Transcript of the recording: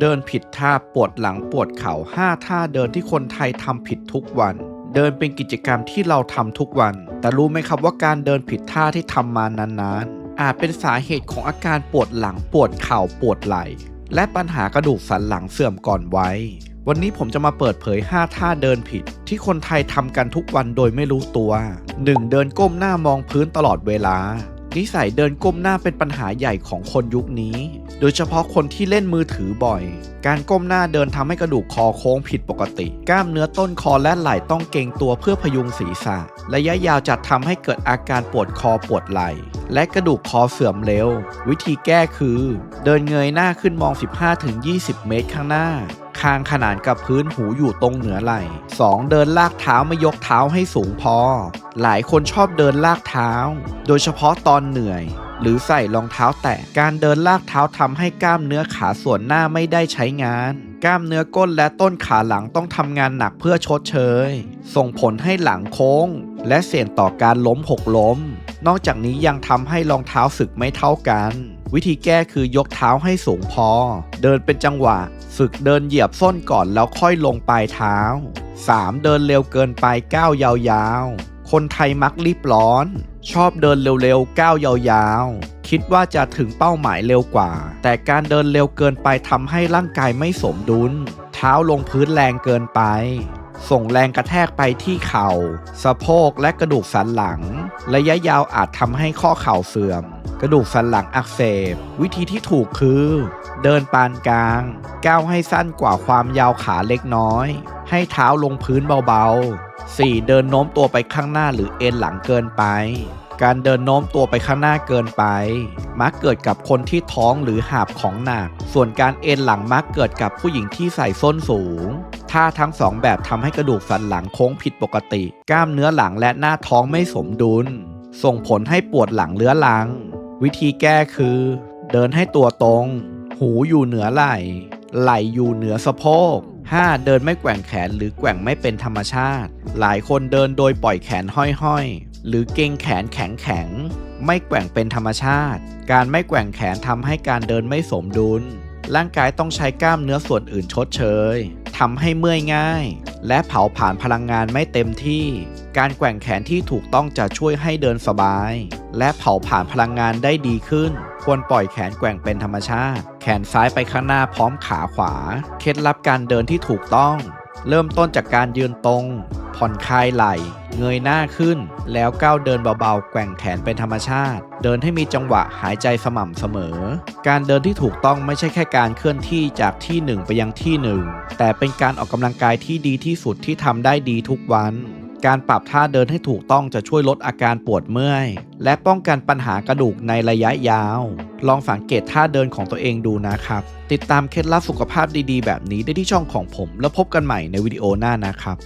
เดินผิดท่าปวดหลังปวดเข่า5ท่าเดินที่คนไทยทำผิดทุกวัน เดินเป็นกิจกรรมที่เราทำทุกวัน แต่รู้ไหมครับว่าการเดินผิดท่าที่ทำมานานๆ อาจเป็นสาเหตุของอาการปวดหลังปวดเข่าปวดไหล่ และปัญหากระดูกสันหลังเสื่อมก่อนวัยวันนี้ผมจะมาเปิดเผย 5 ท่าเดินผิด ที่คนไทยทำกันทุกวันโดยไม่รู้ตัว 1. เดินก้มหน้ามองพื้นตลอดเวลา นิสัยเดินก้มหน้าเป็นปัญหาใหญ่ของคนยุคนี้ โดยเฉพาะคนที่เล่นมือถือบ่อย การก้มหน้าเดินทำให้กระดูกคอโค้งผิดปกติ กล้ามเนื้อต้นคอและไหล่ต้องเกร็งตัวเพื่อพยุงศีรษะ ระยะยาวจะทำให้เกิดอาการปวดคอปวดไหล่ และกระดูกคอเสื่อมเร็ว วิธีแก้คือ เดินเงยหน้าขึ้นมอง 15-20 เมตรข้างหน้า คางขนานกับพื้นหูอยู่ตรงเหนือไหล่ 2. เดินลากเท้าไม่ยกเท้าให้สูงพอ หลายคนชอบเดินลากเท้า โดยเฉพาะตอนเหนื่อย หรือใส่รองเท้าแตะ การเดินลากเท้าทำให้กล้ามเนื้อขาส่วนหน้าไม่ได้ใช้งานกล้ามเนื้อก้นและต้นขาหลังต้องทำงานหนักเพื่อชดเชย ส่งผลให้หลังโค้ง และเสี่ยงต่อการล้มหกล้ม นอกจากนี้ยังทำให้รองเท้าสึกไม่เท่ากัน วิธีแก้คือยกเท้าให้สูงพอ เดินเป็นจังหวะ ฝึกเดินเหยียบส้นก่อนแล้วค่อยลงปลายเท้า 3. เดินเร็วเกินไปก้าวยาวๆ คนไทยมักรีบร้อน ชอบเดินเร็วๆก้าวยาวๆ คิดว่าจะถึงเป้าหมายเร็วกว่า แต่การเดินเร็วเกินไปทำให้ร่างกายไม่สมดุล เท้าลงพื้นแรงเกินไป ส่งแรงกระแทกไปที่เข่า สะโพกและกระดูกสันหลัง ระยะยาวอาจทำให้ข้อเข่าเสื่อม กระดูกสันหลังอักเสบ วิธีที่ถูกคือ เดินปานกลาง ก้าวให้สั้นกว่าความยาวขาเล็กน้อย ให้เท้าลงพื้นเบาๆ 4. เดินโน้มตัวไปข้างหน้าหรือเอ็นหลังเกินไปการเดินโน้มตัวไปข้างหน้าเกินไป มักเกิดกับคนที่ท้องหรือหาบของหนัก ส่วนการเอ็นหลังมักเกิดกับผู้หญิงที่ใส่ส้นสูง ท่าทั้งสองแบบทำให้กระดูกสันหลังโค้งผิดปกติ กล้ามเนื้อหลังและหน้าท้องไม่สมดุล ส่งผลให้ปวดหลังเลื้อรัง วิธีแก้คือ เดินให้ตัวตรง หูอยู่เหนือไหล่ ไหล่อยู่เหนือสะโพก 5. เดินไม่แกว่งแขนหรือแกว่งไม่เป็นธรรมชาติ หลายคนเดินโดยปล่อยแขนห้อยๆ หรือเกรงแขนแข็งแข็งๆไม่แกว่งเป็นธรรมชาติ การไม่แกว่งแขนทำให้การเดินไม่สมดุล ร่างกายต้องใช้กล้ามเนื้อส่วนอื่นชดเชย ทำให้เมื่อยง่าย และเผาผลาญพลังงานไม่เต็มที่ การแกว่งแขนที่ถูกต้องจะช่วยให้เดินสบาย และเผาผลาญพลังงานได้ดีขึ้น ควรปล่อยแขนแกว่งเป็นธรรมชาติ แขนซ้ายไปข้างหน้าพร้อมขาขวา เคล็ดลับการเดินที่ถูกต้อง เริ่มต้นจากการยืนตรง ผ่อนคลายไหล่เงยหน้าขึ้น แล้วก้าวเดินเบาๆ แกว่งแขนเป็นธรรมชาติ เดินให้มีจังหวะหายใจสม่ำเสมอ การเดินที่ถูกต้องไม่ใช่แค่การเคลื่อนที่จากที่หนึ่งไปยังที่หนึ่งแต่เป็นการออกกำลังกายที่ดีที่สุดที่ทำได้ดีทุกวันการปรับท่าเดินให้ถูกต้องจะช่วยลดอาการปวดเมื่อย และป้องกันปัญหากระดูกในระยะยาว ลองสังเกตท่าเดินของตัวเองดูนะครับ ติดตามเคล็ดลับสุขภาพดีๆ แบบนี้ได้ที่ช่องของผม แล้วพบกันใหม่ในวิดีโอหน้านะครับ